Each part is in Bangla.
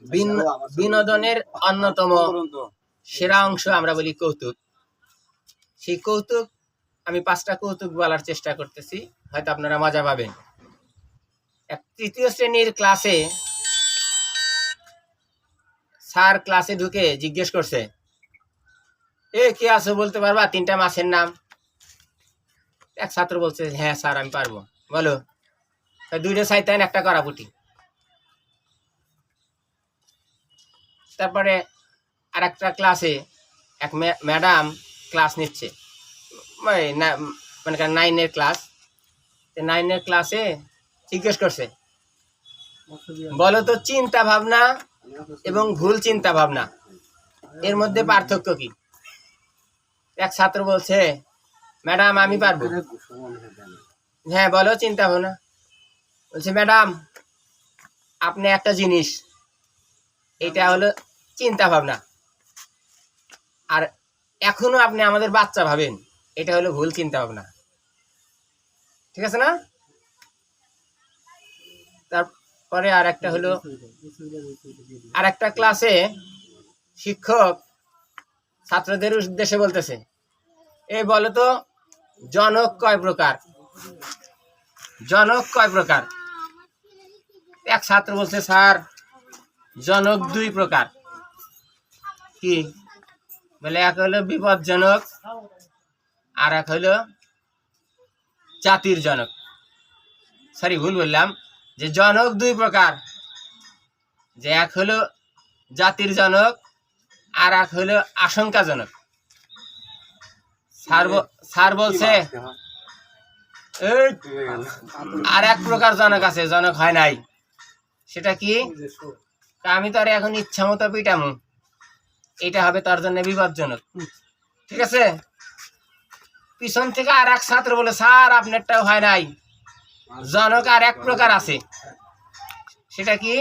বিন- বিনোদনের অন্যতম সেরা অংশ আমরা বলি কৌতুক। সেই কৌতুক, আমি পাঁচটা কৌতুক বলার চেষ্টা করতেছি, হয়তো আপনারা মজা পাবেন। এক তৃতীয় শ্রেণির ক্লাসে স্যার ক্লাসে ঢুকে জিজ্ঞেস করছে, এ, কে আছো বলতে পারবা? তিনটা মাছের নাম। এক ছাত্র বলছে হ্যাঁ স্যার, আমি পারব। বলো দুইটা সাইতান একটা করাপুটি তারপরে আর একটা ক্লাসে এক ম্যাডাম ক্লাস নিচ্ছে। মানে মানে নাইনের ক্লাস নাইনের ক্লাসে জিজ্ঞেস করছে, বলো তো চিন্তা ভাবনা এবং ভুল চিন্তা ভাবনা, এর মধ্যে পার্থক্য কি? এক ছাত্র বলছে ম্যাডাম আমি পারব। হ্যাঁ বলো চিন্তা ভাবনা। বলছে, ম্যাডাম, আপনি একটা জিনিস, এটা হলো চিন্তা ভাবনা। আর এখনও আপনি আমাদের বাচ্চা ভাবেন, এটা হলো ভুল চিন্তা ভাবনা। ঠিক আছে না? তারপরে আর একটা হলো আর একটা ক্লাসে শিক্ষক ছাত্রদের উদ্দেশ্যে বলতেছে, এ বলো তো, জনক কয় প্রকার? জনক কয় প্রকার? এক ছাত্র বলছে স্যার জনক দুই প্রকার। কি? বলে এক হলো বিপদজনক আর এক হলো জাতির জনক। সরি ভুল বললাম। যে জনক দুই প্রকার যে এক হলো জাতির জনক আর এক হলো আশঙ্কাজনক। স্যার বলছে "এই, আর এক প্রকার জনক আছে জনক হয় নাই। সেটা কি? আমি তো আর এখন ইচ্ছা মতো পিটামু। এটা হবে তার জন্য বিপজ্জনক। ঠিক আছে? পিছন থেকে আর এক ছাত্র বলে স্যার আপনারটাও হয় নাই। জনক আর এক প্রকার আছে। সেটা কি?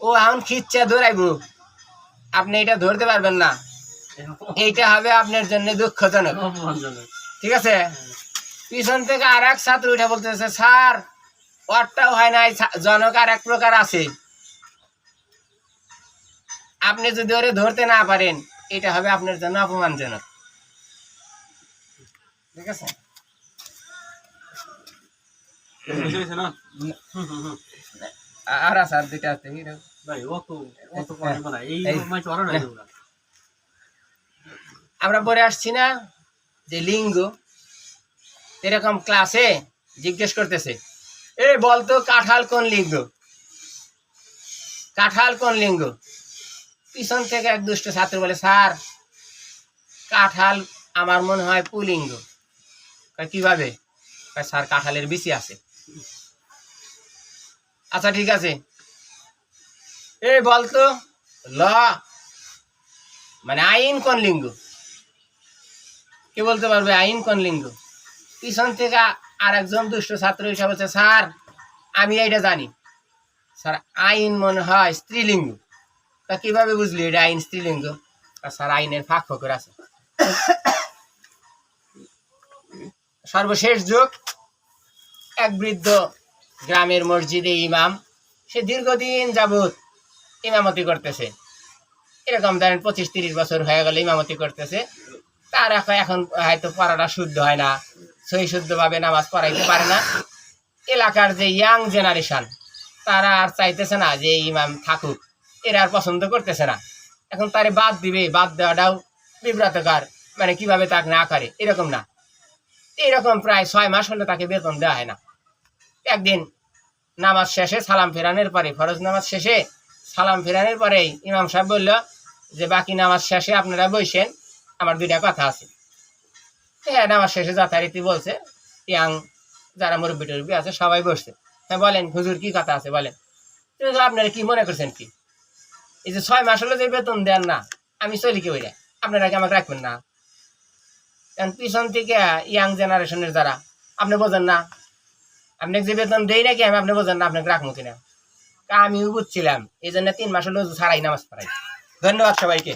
ও এখন খিচ্ছা ধরাইব। আপনি এটা ধরতে পারবেন না। এইটা হবে আপনার জন্য দুঃখজনক। ঠিক আছে? পিছন থেকে আর এক ছাত্র উঠে বলতেছে স্যার ওরটাও হয় নাই জনক আর এক প্রকার আছে। আপনি যদি ওরে ধরতে না পারেন এটা হবে আপনার জন্য অপমানজনক। ঠিক আছে? আর দুইটা আছে আমরা পরে আসছি না যে লিঙ্গ এরকম ক্লাসে জিজ্ঞেস করতেছে। এ বলতো, কাঁঠাল কোন লিঙ্গ? কাঁঠাল কোন লিঙ্গ? পিছন থেকে এক দুষ্ট ছাত্র বলে, স্যার, কাঁঠাল আমার মনে হয় পুলিঙ্গ। কীভাবে? স্যার, কাঁঠালের বিচি আছে। আচ্ছা ঠিক আছে। এ বলতো, ল মানে আইন কোন লিঙ্গ? কে বলতে পারবে, আইন কোন লিঙ্গ? পিছন থেকে আর একজন দুষ্ট ছাত্র হিসাবে বলছে স্যার, আমি এইটা জানি। স্যার, আইন মনে হয় স্ত্রীলিঙ্গ। তা কীভাবে বুঝলি এটা আইন স্ত্রীলিঙ্গ? তা স্যার, আইনের ফাঁক ফকর আছে। সর্বশেষ যুগ, এক বৃদ্ধ গ্রামের মসজিদে ইমাম, সে দীর্ঘদিন যাবৎ ইমামতি করতেছে। এরকম ধরেন পঁচিশ তিরিশ বছর হয়ে গেল ইমামতি করতেছে। তার এখন হয়তো পড়াটা শুদ্ধ হয় না। সহি শুদ্ধভাবে নামাজ পড়াইতে পারে না। এলাকার যে ইয়াং জেনারেশন তারা আর চাইতেছে না যে ইমাম থাকুক। এরা আর পছন্দ করতেছে না। এখন তারে বাদ দিবে, বাদ দেওয়াটাও বিব্রতকর মানে কীভাবে তাকে না করে, এরকম না। এরকম প্রায় ছয় মাস হলে তাকে বেতন দেওয়া হয় না। একদিন নামাজ শেষে সালাম ফেরানোর পরে, ফরজ নামাজ শেষে সালাম ফেরানোর পরেই ইমাম সাহেব বলল যে, বাকি নামাজ শেষে আপনারা বসেন, আমার দুইটা কথা আছে। হ্যাঁ নামাজ শেষে যথারীতি বলছে, ইয়াং যারা মুরব্বী টুরব্বী আছে, সবাই বসছে। হ্যাঁ বলেন, হুজুর কি কথা আছে বলেন। আপনারা কি মনে করছেন কি? এই যে ছয় মাস হলো যে বেতন দেন না, আমি চলি কি ওইটা আপনারা কি আমাকে রাখবেন না? কারণ পিছন থেকে ইয়াং জেনারেশনের যারা, আপনি বোঝেন না। আপনাকে যে বেতন দেই নাকি আমি, আপনি বোঝেন না আপনাকে রাখব কিনা। আমিও বুঝছিলাম, এই জন্য তিন মাস হলো ছাড়াই নামাজ পড়াই। ধন্যবাদ সবাইকে।